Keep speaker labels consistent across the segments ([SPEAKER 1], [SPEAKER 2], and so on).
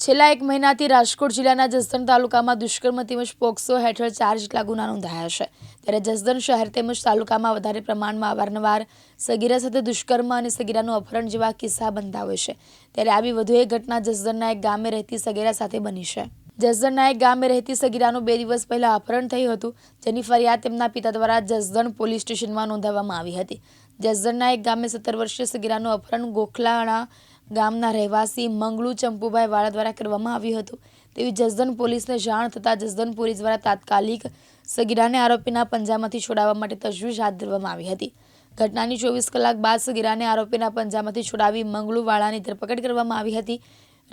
[SPEAKER 1] છેલ્લા એક મહિનાથી રાજકોટ જિલ્લાના જસદણ તાલુકામાં દુષ્કર્મ તેમજ પોક્સો હેઠળ ચાર જેટલા ગુના નોંધાયા છે. ત્યારે જસદણ શહેર તેમજ તાલુકામાં વધારે પ્રમાણમાં અવારનવાર સગીરા સાથે દુષ્કર્મ અને સગીરાનું અપહરણ જેવા કિસ્સા બનતા હોય છે. ત્યારે આવી વધુ એક ઘટના જસદણના એક ગામે રહેતી સગીરા સાથે બની છે. જસદણના એક ગામે રહેતી સગીરાનું બે દિવસ પહેલા અપહરણ થયું હતું, જેની ફરિયાદ તેમના પિતા દ્વારા જસદણ પોલીસ સ્ટેશનમાં નોંધાવવામાં આવી હતી. જસદણના એક ગામે સત્તર વર્ષીય સગીરાનું અપહરણ ગોખલાણા ગામના રહેવાસી મંગળુ ચંપુભાઈ વાળા દ્વારા કરવામાં આવ્યું હતું. તેવી જસદણ પોલીસને જાણ થતાં જસદણ પોલીસ દ્વારા તાત્કાલિક સગીરાને આરોપીના પંજામાંથી છોડાવવા માટે તજવીજ હાથ ધરવામાં આવી હતી. ઘટનાની ચોવીસ કલાક બાદ સગીરાને આરોપીના પંજામાંથી છોડાવી મંગળુવાળાની ધરપકડ કરવામાં આવી હતી.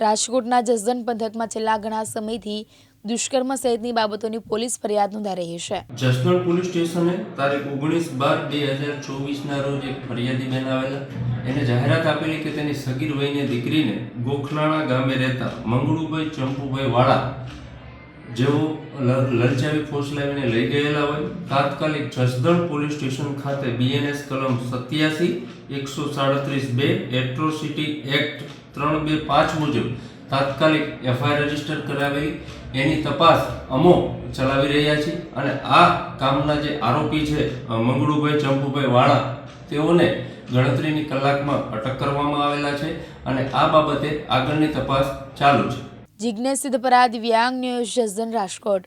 [SPEAKER 1] રાજકોટના જસદણ પંથકમાં છેલ્લા ઘણા સમયથી દુષ્કર્મ સહિતની બાબતોની પોલીસ ફરિયાદ નોંધાઈ રહી છે.
[SPEAKER 2] જસદણ પોલીસ સ્ટેશને તારીખ ઓગણીસ બાર બે હજાર ચોવીસના રોજ એક ફરિયાદી બેન આવેલા. એને જાહેરાત આપેલી કે તેની સગીર વયની દીકરીને ગોખલાણા ગામે રહેતા મંગળુભાઈ ચંપુભાઈ વાળા જેઓ લલચાવી ફોસલાવીને લઈ ગયેલા હોય, તાત્કાલિક જસદણ પોલીસ સ્ટેશન ખાતે બીએનએસ કલમ સત્યાસી, એકસો સાડત્રીસ બે એટ્રોસિટી એક્ટ ત્રણ બે પાંચ મુજબ તાત્કાલિક એફઆઈઆર રજિસ્ટર કરાવેલી એની તપાસ અમો ચલાવી રહ્યા છીએ અને આ કામના જે આરોપી છે મંગળુભાઈ ચંપુભાઈ વાળા, તેઓને ગણતરીની કલાકમાં અટક કરવામાં આવેલા છે અને આ બાબતે આગળની તપાસ ચાલુ છે.
[SPEAKER 1] જિજ્ઞેશ સિદ્ધપરા દિવ્યાંગ ન્યૂઝ રાજકોટ.